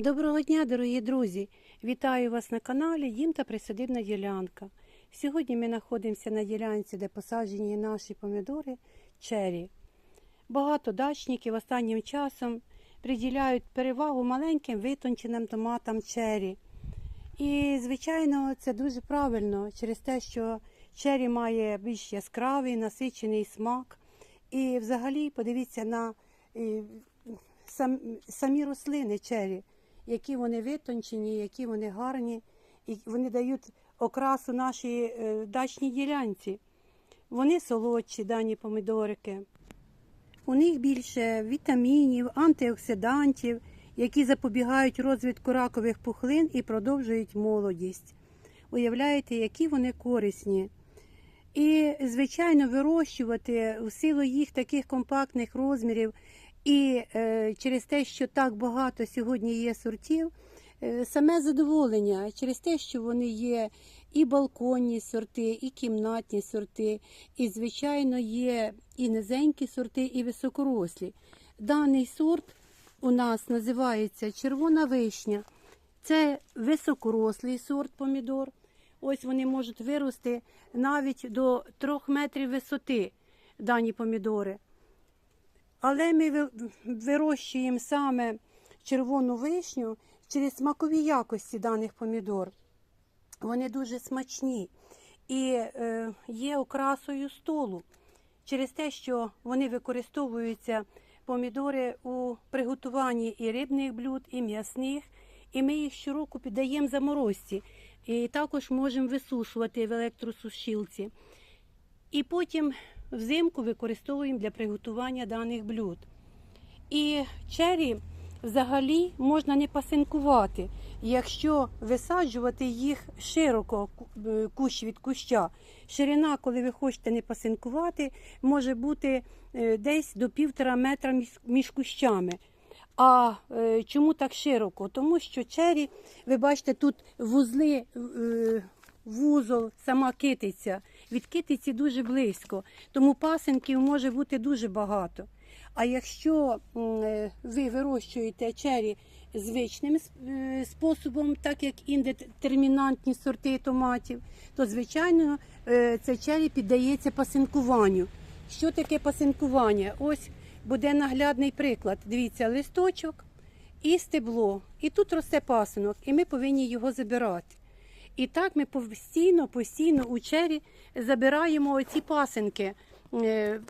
Доброго дня, дорогі друзі! Вітаю вас на каналі Дім та Присадибна ділянка. Сьогодні ми знаходимося на ділянці, де посаджені наші помідори чері. Багато дачників останнім часом приділяють перевагу маленьким витонченим томатам чері. І, звичайно, це дуже правильно через те, що чері має більш яскравий, насичений смак. І взагалі подивіться на самі рослини чері, які вони витончені, які вони гарні, і вони дають окрасу нашій е, дачній ділянці. Вони солодші, дані помідорики. У них більше вітамінів, антиоксидантів, які запобігають розвитку ракових пухлин і продовжують молодість. Уявляєте, які вони корисні. І, звичайно, вирощувати у силу їх таких компактних розмірів і е, через те, що так багато сьогодні є сортів, е, саме задоволення через те, що вони є і балконні сорти, і кімнатні сорти, і, звичайно, є і низенькі сорти, і високорослі. Даний сорт у нас називається червона вишня. Це високорослий сорт помідор. Ось вони можуть вирости навіть до 3 метрів висоти дані помідори. Але ми вирощуємо саме червону вишню через смакові якості даних помідор. Вони дуже смачні і е, є окрасою столу через те, що вони використовуються помідори у приготуванні і рибних блюд, і м'ясних, і ми їх щороку піддаємо заморозці. І також можемо висушувати в електросушилці. І потім взимку використовуємо для приготування даних блюд. І чері взагалі можна не пасинкувати, якщо висаджувати їх широко е, кущ від куща. Ширина, коли ви хочете не пасинкувати, може бути е, десь до півтора метра між- кущами. А е, чому так широко? Тому що чері, ви бачите, тут вузли, вузол, сама китиця. Від китиці дуже близько, тому пасинків може бути дуже багато. А якщо е, ви вирощуєте чері звичним е, способом, так як індетермінантні сорти томатів, то звичайно е, це чері піддається пасинкуванню. Що таке пасинкування? Ось буде наглядний приклад. Дивіться, листочок і стебло. І тут росте пасинок, і ми повинні його забирати. І так ми постійно, постійно у чері забираємо оці пасинки. Е,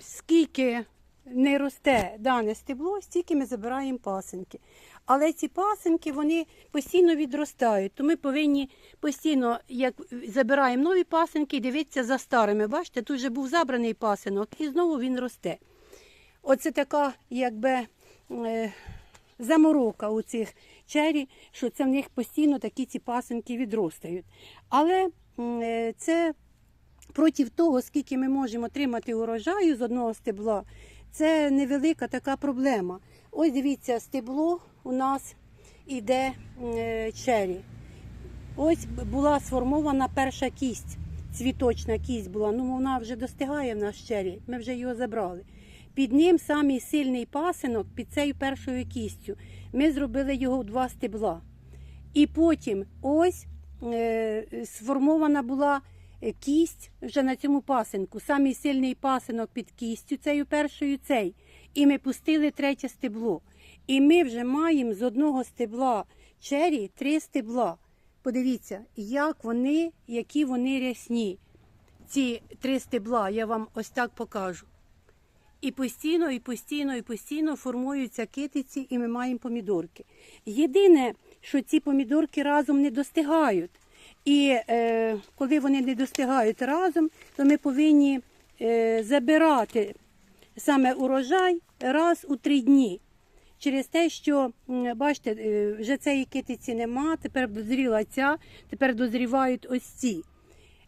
Скільки не росте дане стебло, стільки ми забираємо пасинки. Але ці пасинки вони постійно відростають, то ми повинні постійно, як забираємо нові пасинки, дивитися за старими. Бачите, тут вже був забраний пасинок, і знову він росте. Оце така, якби. е, заморока у цих чері, що це в них постійно такі ці пасинки відростають. Але е, це проти того, скільки ми можемо отримати урожаю з одного стебла, це невелика така проблема. Ось дивіться, стебло у нас іде е, чері. Ось була сформована перша кість, цвіточна кість була. Ну, вона вже достигає в нас чері, ми вже його забрали. Під ним самий сильний пасинок під цією першою кістю. Ми зробили його в два стебла. І потім ось е, сформована була е, кість вже на цьому пасинку. Самий сильний пасинок під кістю, цією першою цей. І ми пустили третє стебло. І ми вже маємо з одного стебла чері три стебла. Подивіться, як вони, які вони рясні. Ці три стебла я вам ось так покажу. І постійно, і постійно, і постійно формуються китиці, і ми маємо помідорки. Єдине, що ці помідорки разом не достигають. І е, коли вони не достигають разом, то ми повинні е, забирати саме урожай раз у три дні. Через те, що бачите, е, вже цієї китиці нема, тепер дозріла ця, тепер дозрівають ось ці.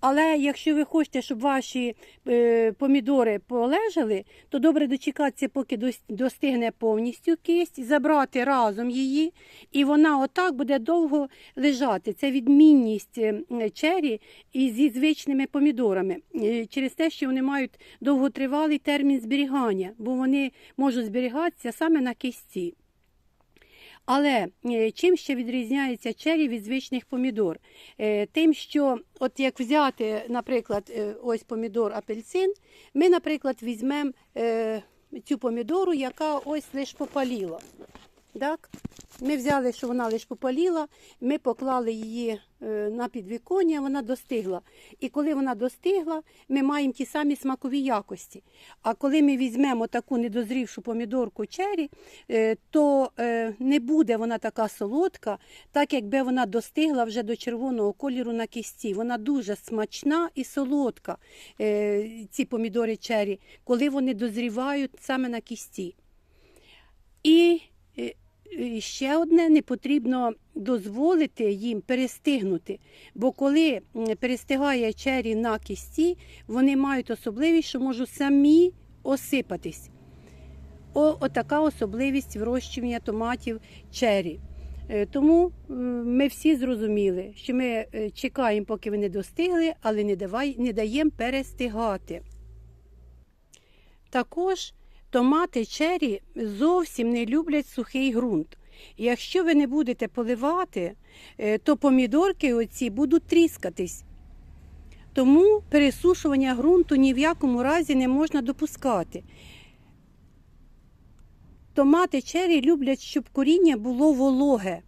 Але якщо ви хочете, щоб ваші е, помідори полежали, то добре дочекатися, поки дос- достигне повністю кисть, забрати разом її, і вона отак буде довго лежати. Це відмінність е, чері і зі звичними помідорами Е, через те, що вони мають довготривалий термін зберігання, бо вони можуть зберігатися саме на кисті. Але е, чим ще відрізняється чері від звичних помідор? Е, Тим, що от як взяти, наприклад, е, ось помідор апельсин, ми, наприклад, візьмемо цю помідору, яка ось лише попаліла. Так? Ми взяли, що вона лише попаліла, ми поклали її е, на підвіконня, вона достигла. І коли вона достигла, ми маємо ті самі смакові якості. А коли ми візьмемо таку недозрівшу помідорку чері, е, то е, не буде вона така солодка, так якби вона достигла вже до червоного кольору на кісті. Вона дуже смачна і солодка, ці помідори чері, коли вони дозрівають саме на кісті. І ще одне не потрібно дозволити їм перестигнути. Бо коли перестигає чері на кісті, вони мають особливість, що можуть самі осипатись. Отака особливість вирощування томатів чері. Е, Тому е, ми всі зрозуміли, що ми е, чекаємо, поки вони достигли, але не, давай, не даємо перестигати. Також томати чері зовсім не люблять сухий ґрунт. Якщо ви не будете поливати, е, то помідорки оці будуть тріскатись. Тому пересушування ґрунту ні в якому разі не можна допускати. Томати чері люблять, щоб коріння було вологе.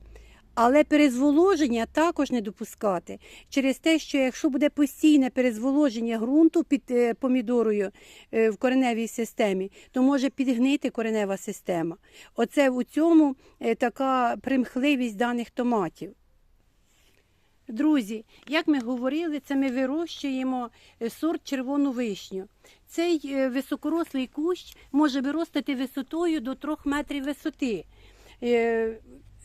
Але перезволоження також не допускати через те, що якщо буде постійне перезволоження ґрунту під е, помідорою е, в кореневій системі, то може підгнити коренева система. Оце у цьому е, така примхливість даних томатів. Друзі, як ми говорили, це ми вирощуємо сорт червону вишню. Цей високорослий кущ може виростати висотою до 3 метрів висоти.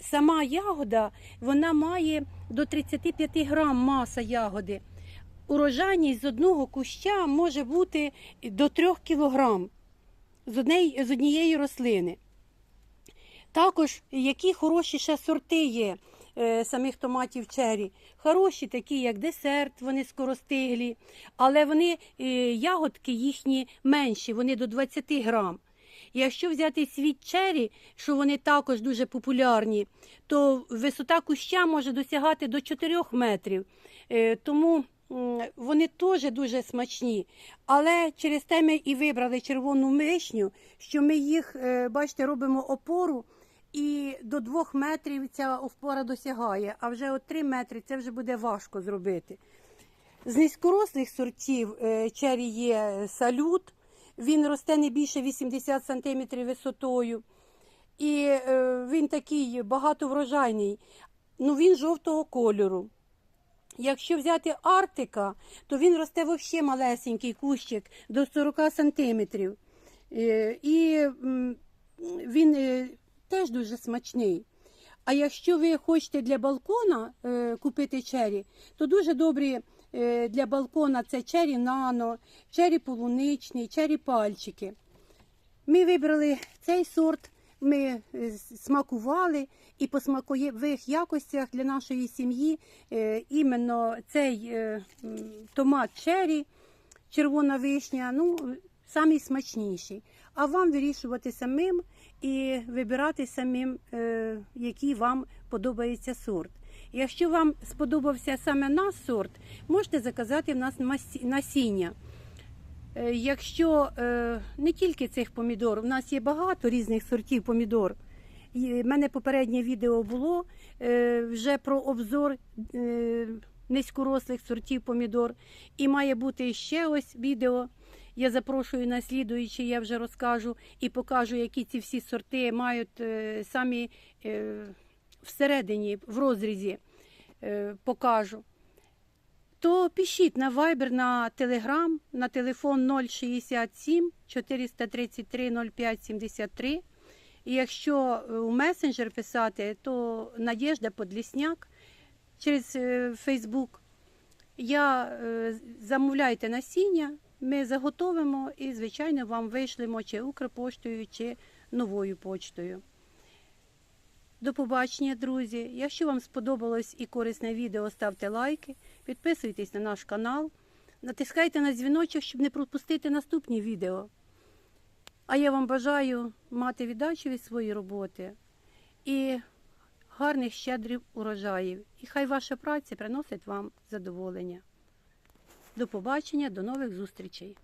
Сама ягода вона має до 35 грам маса ягоди. Урожайність з одного куща може бути до 3 кілограм з однієї рослини. Також які хороші ще сорти є е, самих томатів чері. Хороші, такі як десерт, вони скоростиглі, але вони е, ягодки їхні менші, вони до 20 грам. Якщо взяти світ чері, що вони також дуже популярні, то висота куща може досягати до 4 метрів. Е, Тому вони теж дуже смачні. Але через те ми і вибрали червону вишню, що ми їх, е, бачите, робимо опору. І до двох метрів ця опора досягає, а вже от три метри це вже буде важко зробити. З низькорослих сортів е, чері є салют, він росте не більше 80 см висотою. І е, він такий багатоврожайний, ну він жовтого кольору. Якщо взяти Арктика, то він росте взагалі малесенький кущик до 40 сантиметрів. Е, І він е, теж дуже смачний. А якщо ви хочете для балкона купити чері, то дуже добрі для балкона це чері нано, чері полуничний, чері пальчики. Ми вибрали цей сорт, ми е, смакували і по смакових якостях для нашої сім'ї е, іменно цей е, томат чері, червона вишня, ну, самий смачніший. А вам вирішувати самим і вибирати самим, е, який вам подобається сорт. Якщо вам сподобався саме наш сорт, можете заказати в нас насіння. Е, Якщо е, не тільки цих помідор, у нас є багато різних сортів помідор. В мене попереднє відео було е, вже про обзор низькорослих сортів помідор. І має бути ще ось відео. Я запрошую на слідуюче, я вже розкажу і покажу, які ці всі сорти мають самі всередині, в розрізі е, покажу то пишіть на Viber, на Telegram, на телефон 067 433 05 73. І якщо е, у месенджер писати, то Надєжда Подлісняк через е, Facebook. Я замовляйте насіння, ми заготовимо і, звичайно, вам вишлемо чи Укрпоштою, чи новою почтою. До побачення, друзі! Якщо вам сподобалось і корисне відео, ставте лайки, підписуйтесь на наш канал, натискайте на дзвіночок, щоб не пропустити наступні відео. А я вам бажаю мати віддачу від своєї роботи і гарних щедрів урожаїв. І хай ваша праця приносить вам задоволення. До побачення, до нових зустрічей!